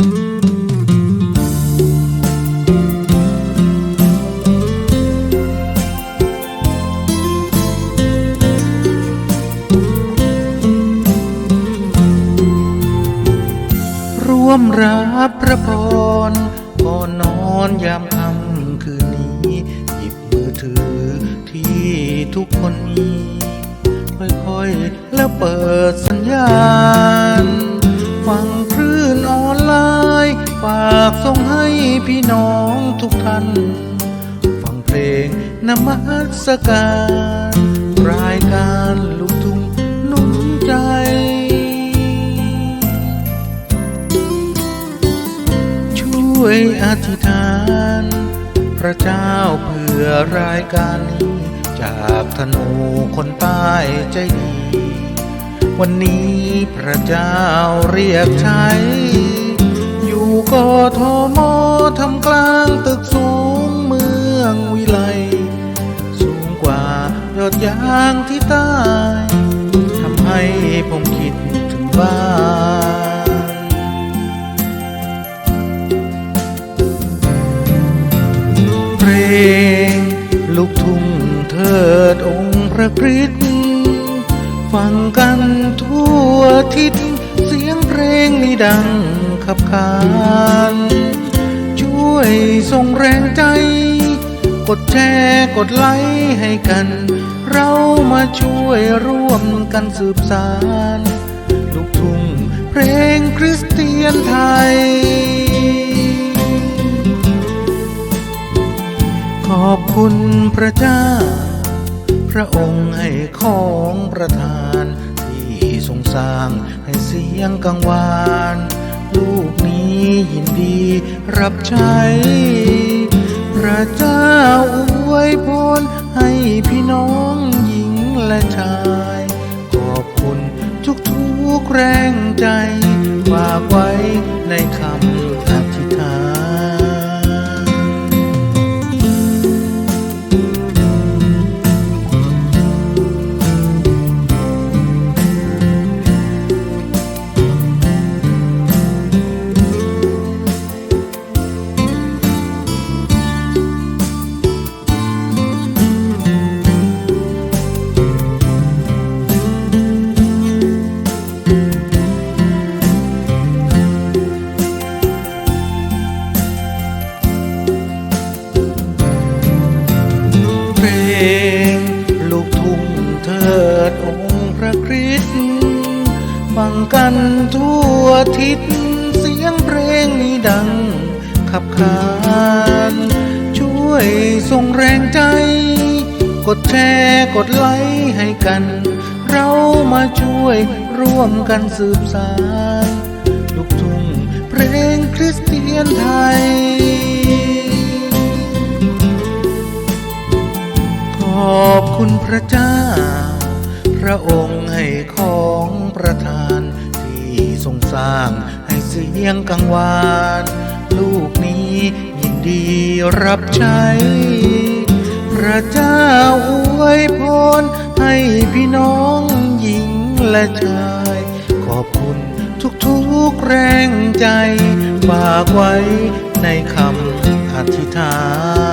ร่วมรับพระพรก่อนนอนยามค่ำคืนนี้ หยิบมือถือที่ทุกคนมี ค่อยๆ แล้วเปิดสัญญาณ ฟัง นออนไลน์ฝากส่งให้พี่น้องทุกท่าน ฟังเพลงนมัสการ รายการลูกทุ่งหนุ่นใจช่วยอธิษฐาน พระเจ้าเพื่อรายการนี้ จากธนูคนใต้ใจดี วันนี้พระเจ้าเรียกใช้ อยู่กทมทำกลางตึกสูงเมืองวิไล สูงกว่ายอดยางที่ใต้ทำให้ผมคิดถึงบ้าน ฟังกันทั่วทิศเสียงเพลงนี้ดังขับขานช่วยส่งแรงใจ กดแชร์กดไลค์ให้กัน เรามาช่วยร่วมกันสืบสารลูกทุ่งเพลงคริสเตียนไทย ขอบคุณพระเจ้า พระองค์ให้ของประทาน ที่ทรงสร้างให้เสียงกังวานลูกนี้ยินดีรับใช้ พระเจ้าอวยพรให้พี่น้องหญิงและชาย ขอบคุณทุกทุกแรงใจฝากไว้ในคำ กทุ่งเทิดองค์พระคริสต์ฟังกันทั่วทิศเสียงเพลงนี้ดังขับขานช่วยส่งแรงใจ กดแชร์กดไลค์ให้กัน เรามาช่วยร่วมกันสืบสารลูกทุ่งเพลงคริสเตียนไทย อบคุณพระเจ้า พระองค์ให้ของประทาน ที่ทรงสร้างให้เสียงกังวาน ลูกนี้ยินดีรับใช้ พระเจ้าอวยพรให้พี่น้องหญิงและชาย ขอบคุณทุกๆแรงใจฝากไว้ในคำอธิษฐาน